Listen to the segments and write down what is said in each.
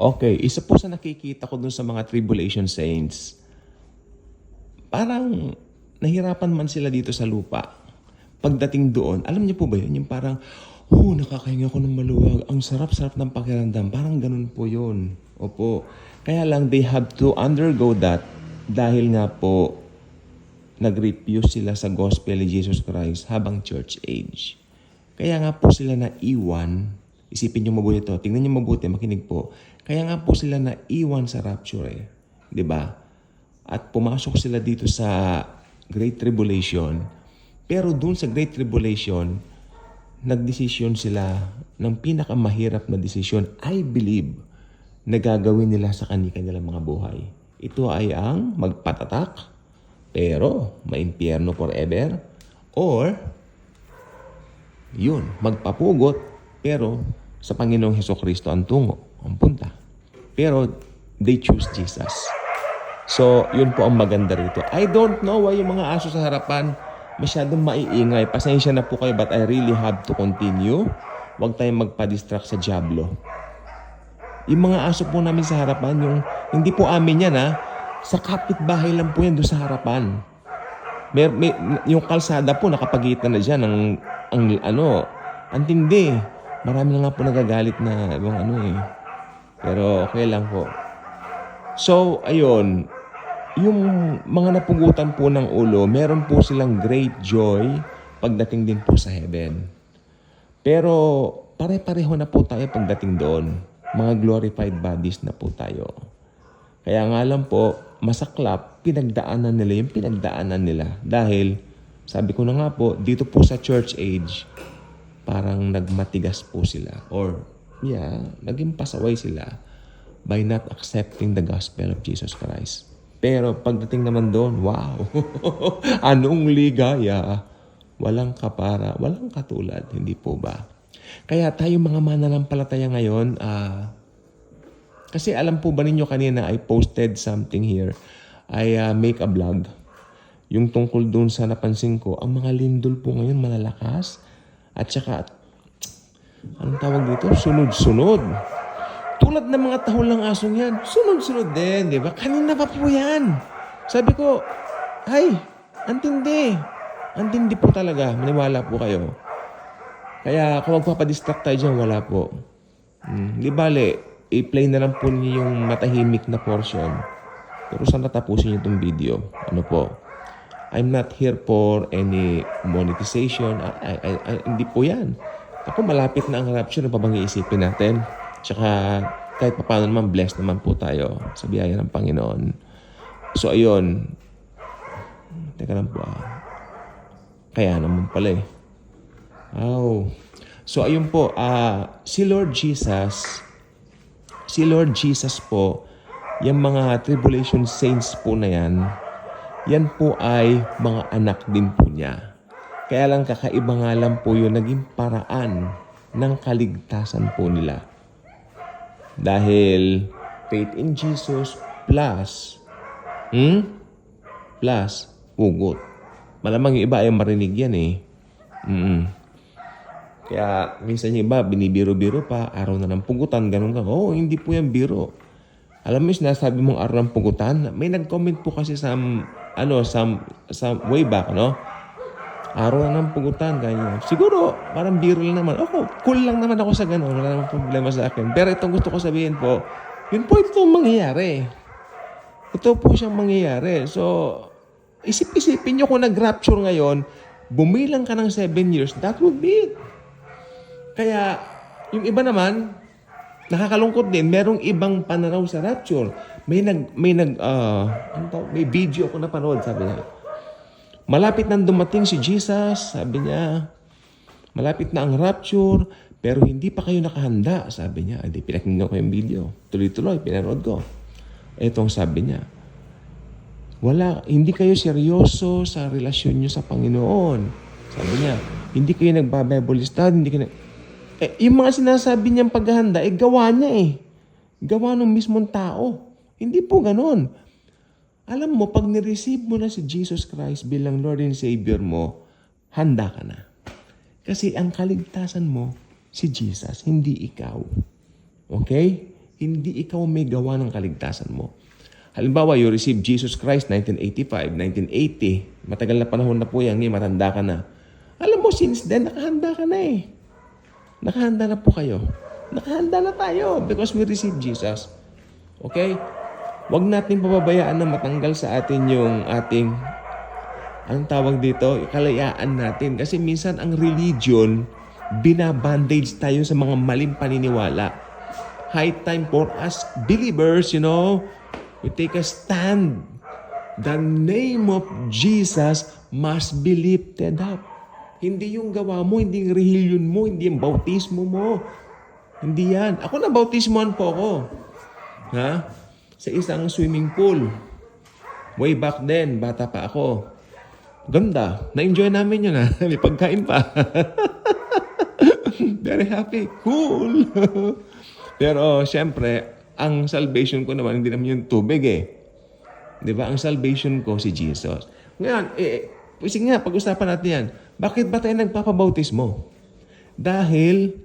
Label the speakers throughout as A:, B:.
A: Okay, isa po sa nakikita ko dun sa mga tribulation saints, parang nahirapan man sila dito sa lupa. Pagdating doon, alam niyo po ba yun? Yung parang, oh, nakakahinga ko ng maluwag. Ang sarap-sarap ng pakiramdam. Parang ganun po yun. Opo. Kaya lang, they have to undergo that dahil nga po, nag-refuse sila sa gospel ni Jesus Christ habang church age. Kaya nga po sila na iwan, isipin nyo mabuti to, tingnan nyo mabuti, makinig po. Kaya nga po sila na iwan sa rapture eh. ba? At pumasok sila dito sa Great Tribulation. Pero dun sa Great Tribulation, nagdesisyon sila ng pinakamahirap na desisyon, I believe, na gagawin nila sa kanilang mga buhay. Ito ay ang magpatatak, pero maimpyerno forever, or yun, magpapugot, pero sa Panginoong Heso Kristo ang tungo, ang punta. Pero they choose Jesus. So, yun po ang maganda rito. I don't know why yung mga aso sa harapan masyadong maiingay. Pasensya na po kayo but I really have to continue. Huwag tayong magpa-distract sa Diablo. Yung mga aso po namin sa harapan, yung hindi po amin yan ha. Sa kapitbahay lang po yan doon sa harapan. May, may, yung kalsada po nakapagitan na dyan ang, ang ano, ang tindi. Marami na nga po nagagalit na ibang ano eh. Pero okay lang po. So, ayun, yung mga napugutan po ng ulo, meron po silang great joy pagdating din po sa heaven. Pero pare-pareho na po tayo pagdating doon. Mga glorified bodies na po tayo. Kaya nga lang po, masaklap, pinagdaanan nila yung pinagdaanan nila. Dahil, sabi ko na nga po, dito po sa church age, parang nagmatigas po sila. Or, yeah, naging pasaway sila by not accepting the gospel of Jesus Christ. Pero pagdating naman doon, wow! Anong ligaya! Walang kapara, walang katulad, hindi po ba? Kaya tayo mga mananampalataya ngayon, ah, kasi alam po ba ninyo kanina, I posted something here. I uh, make a vlog. Yung tungkol doon sa napansin ko, ang mga lindol po ngayon malalakas. At saka, anong tawag dito? Sunod-sunod. Tulad ng mga tahol ng asong yan, sunod-sunod din, di ba? Kanina pa po yan. Sabi ko, ay, antindi. Antindi po talaga. Maniwala po kayo. Kaya kung magpapadistract tayo dyan, wala po. Hmm, di bale, i-play na lang po niyo yung matahimik na portion. Pero sana tapusin niyo itong video. Ano po? I'm not here for any monetization. Ay, ay, ay, hindi po yan. Ako malapit na ang rapture. Ano pa bang iisipin natin? Tsaka kahit pa paano naman, blessed naman po tayo sa biyaya ng Panginoon. So ayun. Teka lang po ah. Kaya naman pala eh. Oh. So ayun po, ah si Lord Jesus, si Lord Jesus po, yung mga tribulation saints po na yan, yan po ay mga anak din po niya. Kaya lang kakaiba nga lang po yun, naging paraan ng kaligtasan po nila. Dahil faith in Jesus plus, hmm? Plus, ugot. Malamang yung iba ay marinig yan eh. Mm Kaya minsan yung iba, binibiro-biro pa, araw na ng pugutan, ganun ka. Oh, hindi po yan biro. Alam mo yung sinasabi mong araw ng pugutan? May nag-comment po kasi sa, ano, sa, sa way back, no? Araw na ng pugutan, ganyan. Siguro, parang lang naman. Ako, cool lang naman ako sa ganun. Wala namang problema sa akin. Pero itong gusto ko sabihin po, yun po ito mangyayari. Ito po siyang mangyayari. So, isip-isipin nyo kung nag-rapture ngayon, bumilang ka ng 7 years, that would be it. Kaya, yung iba naman, nakakalungkot din, merong ibang pananaw sa rapture. May nag, may nag, ah, ano tawag? may video ako napanood, sabi niya. Malapit nang dumating si Jesus, sabi niya. Malapit na ang rapture, pero hindi pa kayo nakahanda, sabi niya. Hindi, pinakinggan ko yung video. Tuloy-tuloy, pinanood ko. Ito ang sabi niya. Wala, hindi kayo seryoso sa relasyon niyo sa Panginoon. Sabi niya, hindi kayo nagba-Bible study, hindi kayo Eh, yung mga sinasabi niyang paghahanda, eh, gawa niya eh. Gawa ng mismong tao. Hindi po ganon. Alam mo, pag nireceive mo na si Jesus Christ bilang Lord and Savior mo, handa ka na. Kasi ang kaligtasan mo, si Jesus, hindi ikaw. Okay? Hindi ikaw may gawa ng kaligtasan mo. Halimbawa, you received Jesus Christ 1985, 1980. Matagal na panahon na po yan, ngayon matanda ka na. Alam mo, since then, nakahanda ka na eh. Nakahanda na po kayo. Nakahanda na tayo because we received Jesus. Okay? Huwag natin pababayaan na matanggal sa atin yung ating anong tawag dito, kalayaan natin. Kasi minsan ang religion, binabandage tayo sa mga maling paniniwala. High time for us believers, you know, we take a stand. The name of Jesus must be lifted up. Hindi yung gawa mo, hindi yung religion mo, hindi yung bautismo mo. Hindi yan. Ako na bautismoan po ako. Ha? Sa isang swimming pool. Way back then, bata pa ako. Ganda. Na-enjoy namin yun ha. May pagkain pa. Very happy. Cool. Pero syempre, ang salvation ko naman, hindi naman yung tubig eh. Di ba? Ang salvation ko si Jesus. Ngayon, eh, sige nga, pag-usapan natin yan. Bakit ba tayo nagpapabautismo? Dahil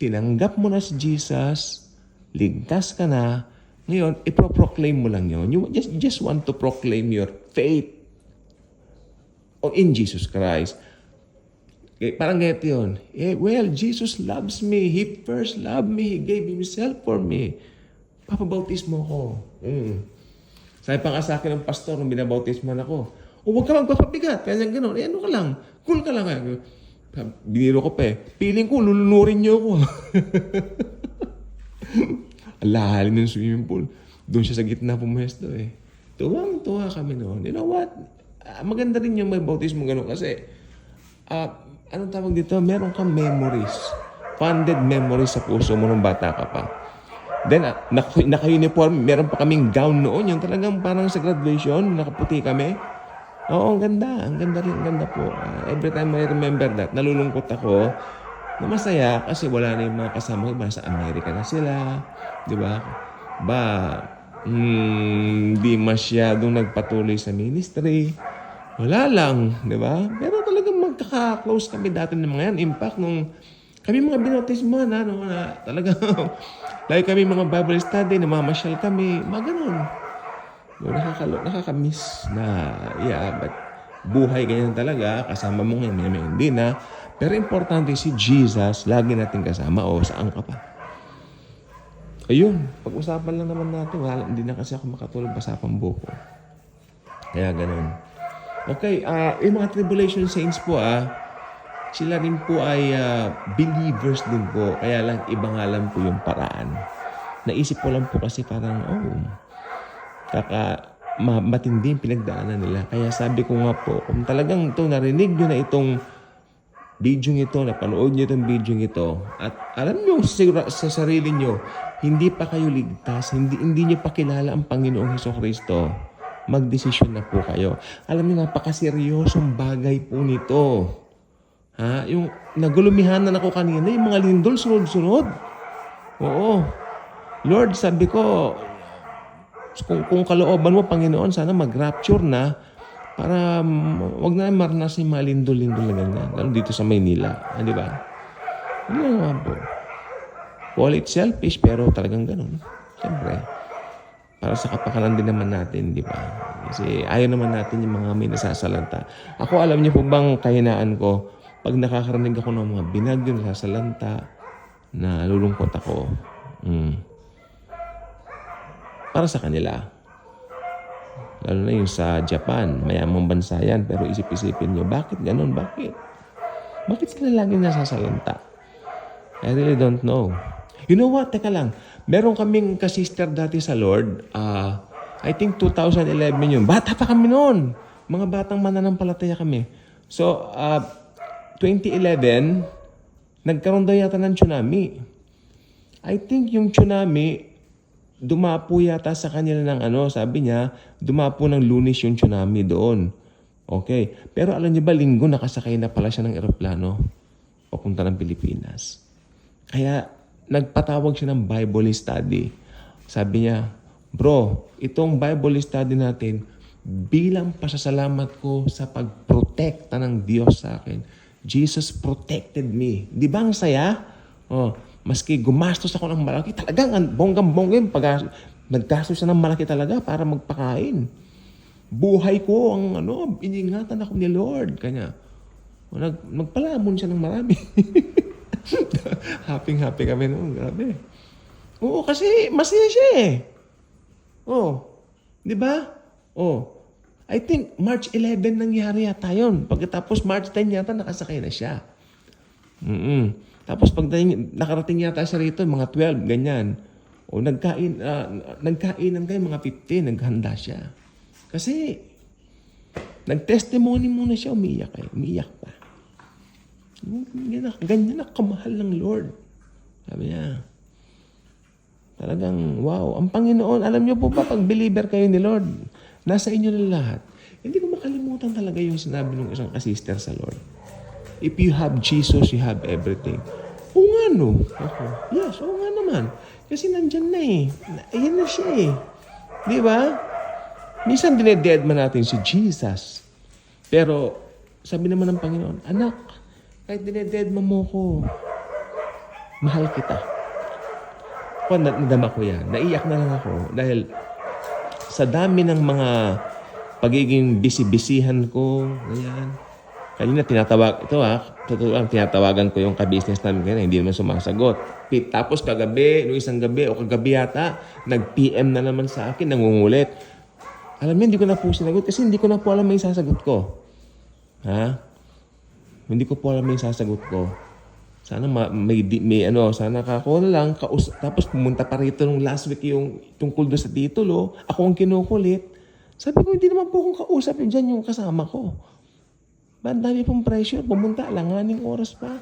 A: tinanggap mo na si Jesus, ligtas ka na, ngayon, iproproclaim mo lang yun. You just, just want to proclaim your faith in Jesus Christ. Eh, parang ganito yun. Eh, well, Jesus loves me. He first loved me. He gave Himself for me. Papabautismo ko. Mm. Sabi pa nga sa akin ng pastor nung binabautisman ako, o huwag ka magpapabigat. Kaya gano'n. Eh, ano ka lang? Cool ka lang. eh. Biniro ko pa eh. Piling ko, lulunurin niyo ako. Lalim ng swimming pool. Doon siya sa gitna pumesto eh. Tuwang-tuwa kami noon. You know what? Ah, maganda rin yung may bautismo gano'n kasi ah, anong tawag dito? Meron kang memories. Funded memories sa puso mo nung bata ka pa. Then, uh, naka, naka-uniform, meron pa kaming gown noon. Yung talagang parang sa graduation, nakaputi kami. Oo, ang ganda. Ang ganda rin, ang ganda po. Ah, every time I remember that, nalulungkot ako na masaya kasi wala na yung mga kasama ko. Sa Amerika na sila. Di ba? Ba, hmm, di masyadong nagpatuloy sa ministry. Wala lang, di ba? Pero talagang magkaka-close kami dati ng mga yan. In fact, nung kami mga binautismo na, no, na talagang, lagi kami mga Bible study, namamasyal kami, mga ganun. No, nakakalo, nakakamiss na, yeah, but buhay ganyan talaga, kasama mo ngayon, may, may hindi na. Pero importante si Jesus, lagi natin kasama, o saan ka pa. Ayun, pag-usapan lang naman natin, wala, hindi na kasi ako makatulog basa pang buko. Kaya ganun. Okay, ah yung mga tribulation saints po ah, sila rin po ay ah, believers din po. Kaya lang iba nga lang po yung paraan. Naisip ko lang po kasi parang, oh, kaka ma- matindi pinagdaanan nila. Kaya sabi ko nga po, kung talagang ito, narinig nyo na itong video ito, napanood nyo itong video ito, at alam nyo sa, sa sarili nyo, hindi pa kayo ligtas, hindi, hindi nyo pa kilala ang Panginoong Heso Kristo, magdesisyon na po kayo. Alam nyo, napakaseryosong bagay po nito. Ha? Yung nagulumihanan ako kanina, yung mga lindol sunod-sunod. Oo. Lord, sabi ko, kung, kung kalooban mo, Panginoon, sana mag-rapture na para um, wag na maranasan yung mga lindol-lindol na ganyan. Lalo dito sa Maynila. Ah, di ba? Yun lang naman po. Call it selfish, pero talagang ganun. Siyempre, para sa kapakanan din naman natin, di ba? Kasi ayaw naman natin yung mga may nasasalanta. Ako, alam niyo po bang kahinaan ko, pag nakakarinig ako ng mga binagyo nasasalanta, na lulungkot ako. Mm. Para sa kanila. Lalo na yung sa Japan, mayamang bansa yan, pero isip-isipin nyo, bakit ganun? Bakit? Bakit sila lagi nasasalanta? I really don't know. You know what? Teka lang. Meron kaming kasister dati sa Lord. ah I think 2011 yun. Bata pa kami noon. Mga batang mananampalataya kami. So, ah 2011, nagkaroon daw yata ng tsunami. I think yung tsunami, dumapo yata sa kanila ng ano, sabi niya, dumapo ng lunis yung tsunami doon. Okay. Pero alam niyo ba, linggo nakasakay na pala siya ng eroplano papunta ng Pilipinas. Kaya nagpatawag siya ng Bible study. Sabi niya, bro, itong Bible study natin, bilang pasasalamat ko sa pagprotekta ng Diyos sa akin. Jesus protected me. Di ba ang saya? Oh, Maski gumastos ako ng malaki, talagang ang bonggang-bongga yung pag naggastos siya ng malaki talaga para magpakain. Buhay ko ang ano, iningatan ako ni Lord. Kanya, nag, nagpalamon siya ng marami. Happy-happy kami noon. Grabe. Oo, kasi masaya siya eh. Oh, di ba? Oh, I think March 11 nangyari yata yun. Pagkatapos March 10 yata nakasakay na siya. mm Tapos pag nakarating yata siya rito, mga 12, ganyan. O nagkain, ah, nagkainan kayo mga 15, naghanda siya. Kasi, nag-testimony muna siya, umiyak eh. Umiyak pa. Ganyan na, ganyan na kamahal ng Lord. Sabi niya, talagang, wow, ang Panginoon, alam niyo po ba, pag believer kayo ni Lord, nasa inyo na lahat. Hindi ko makalimutan talaga yung sinabi ng isang kasister sa Lord. If you have Jesus, you have everything. Oo nga no. Ako, yes, oo nga naman. Kasi nandyan na eh. Ayan na siya eh. Di ba? Minsan dinededma natin si Jesus. Pero sabi naman ng Panginoon, Anak, kahit dinededma mo ko, mahal kita. Ako, na- nadama ko yan. Naiyak na lang ako dahil sa dami ng mga pagiging busy-busyhan ko, ganyan. Kanina tinatawag, ito ha, totoo lang, tinatawagan ko yung ka-business namin kanina, hindi naman sumasagot. Tapos kagabi, no isang gabi o kagabi yata, nag-PM na naman sa akin, nangungulit. Alam niyo, hindi ko na po sinagot kasi hindi ko na po alam may sasagot ko. Ha? Hindi ko po alam may sasagot ko. Sana ma- may, may ano, sana ka ako na lang, kaus- tapos pumunta pa rito nung last week yung tungkol doon sa titulo, ako ang kinukulit. Sabi ko, hindi naman po akong kausap yun dyan yung kasama ko. Ba, dami pong pressure, pumunta, alanganing oras pa.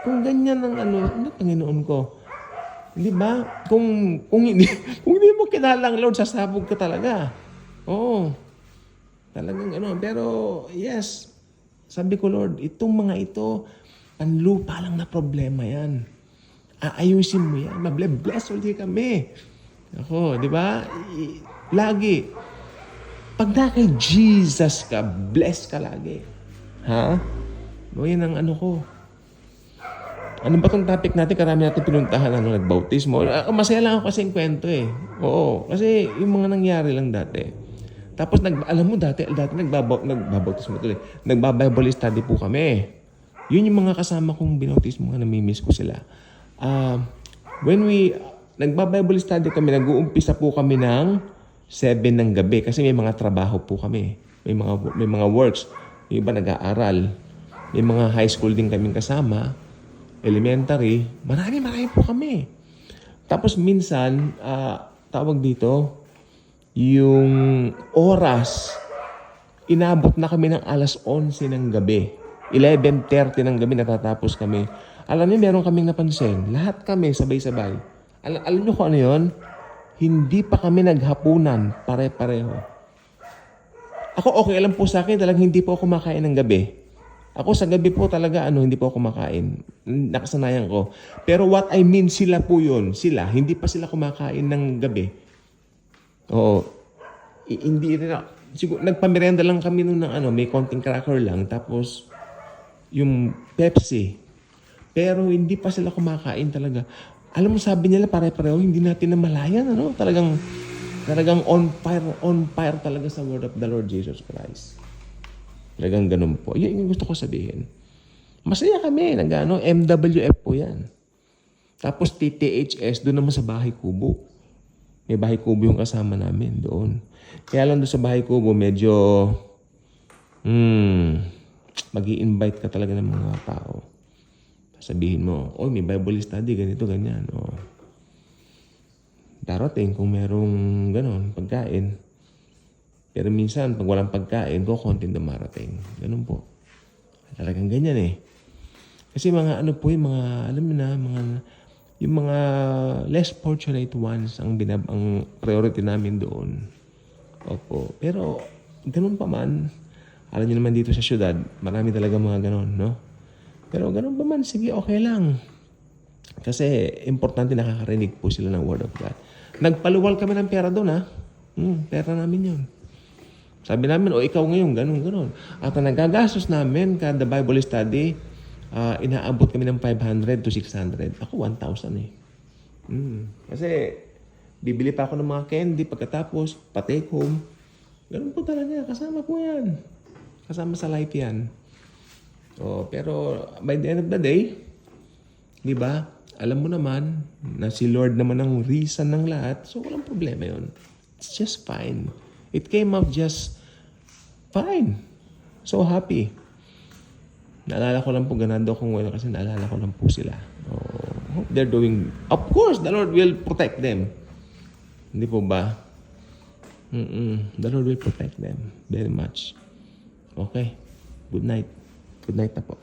A: Kung ganyan ang ano, ano Panginoon ko? Di ba? Kung, kung hindi, kung hindi mo kilala ang Lord, sasabog ka talaga. Oo. Talagang ano, pero yes, sabi ko Lord, itong mga ito, panlupa lang na problema yan. Aayusin mo yan. Mable-bless ulit kami. Ako, di ba? Lagi. Pag na kay Jesus ka, bless ka lagi. Ha? O yan ang ano ko. Ano ba tong topic natin? Karami natin pinuntahan, ano, nagbautismo. Ah, masaya lang ako kasi yung kwento eh. Oo, kasi yung mga nangyari lang dati. Tapos, nag, alam mo, dati, dati nagbabaw, nagbabautismo tuloy. Nagbabible study po kami. Yun yung mga kasama kong binautismo nga, namimiss ko sila. Ah, when we, nagbabible study kami, nag-uumpisa po kami ng 7 ng gabi kasi may mga trabaho po kami. May mga, may mga works. Yung iba nag-aaral. May mga high school din kaming kasama elementary, marami marami po kami. Tapos minsan, ah, tawag dito, yung oras, inabot na kami ng alas 11 ng gabi. 11.30 ng gabi natatapos kami. Alam niyo, meron kaming napansin. Lahat kami sabay-sabay. Al- alam niyo kung ano yun? Hindi pa kami naghapunan, pare-pareho. Ako okay lang po sa akin, talagang hindi po ako kumakain ng gabi. Ako sa gabi po talaga ano, hindi po ako kumakain. Nakasanayan ko. Pero what I mean sila po yun, sila, hindi pa sila kumakain ng gabi. Oo. I- hindi rin ako. Siguro, nagpamerenda lang kami nung ng ano, may konting cracker lang. Tapos, yung Pepsi. Pero hindi pa sila kumakain talaga. Alam mo, sabi nila pare-pareho, hindi natin namalayan, ano? Talagang, talagang on fire, on fire talaga sa word of the Lord Jesus Christ. Talagang ganun po. Yun yung gusto ko sabihin. Masaya kami. Nag, ano, MWF po yan. Tapos TTHS, doon naman sa Bahay Kubo. May Bahay Kubo yung kasama namin doon. Kaya lang doon sa Bahay Kubo, medyo, hmm, mag invite ka talaga ng mga tao. Sabihin mo, oh, may Bible study, ganito, ganyan. Oh. Darating kung merong ganon, pagkain. Pero minsan, pag walang pagkain, ko konti dumarating. Ganun po. Talagang ganyan eh. Kasi mga ano po yung mga, alam mo na, mga, yung mga less fortunate ones ang, binab ang priority namin doon. Opo. Pero, ganun pa man, alam niyo naman dito sa syudad, marami talaga mga ganun, no? Pero ganun pa man, sige, okay lang. Kasi importante nakakarinig po sila ng Word of God. Nagpaluwal kami ng pera doon, ha? Hmm, pera namin yun. Sabi namin, o ikaw ngayon, ganun, ganun. At ang nagagastos namin kada Bible study, ah, inaabot kami ng 500 to 600. Ako 1,000 eh. Mm. Kasi bibili pa ako ng mga candy pagkatapos pa-take home. Ganun po talaga. Kasama po yan. Kasama sa life yan. Oh, pero by the end of the day, di ba? Alam mo naman na si Lord naman ang reason ng lahat. So walang problema yon. It's just fine. It came up just fine. So happy. Naalala ko lang po ganado kung well kasi naalala ko lang po sila. Oh, they're doing, of course, the Lord will protect them. Hindi po ba? Mm-mm. The Lord will protect them very much. Okay. Good night. Good night na po.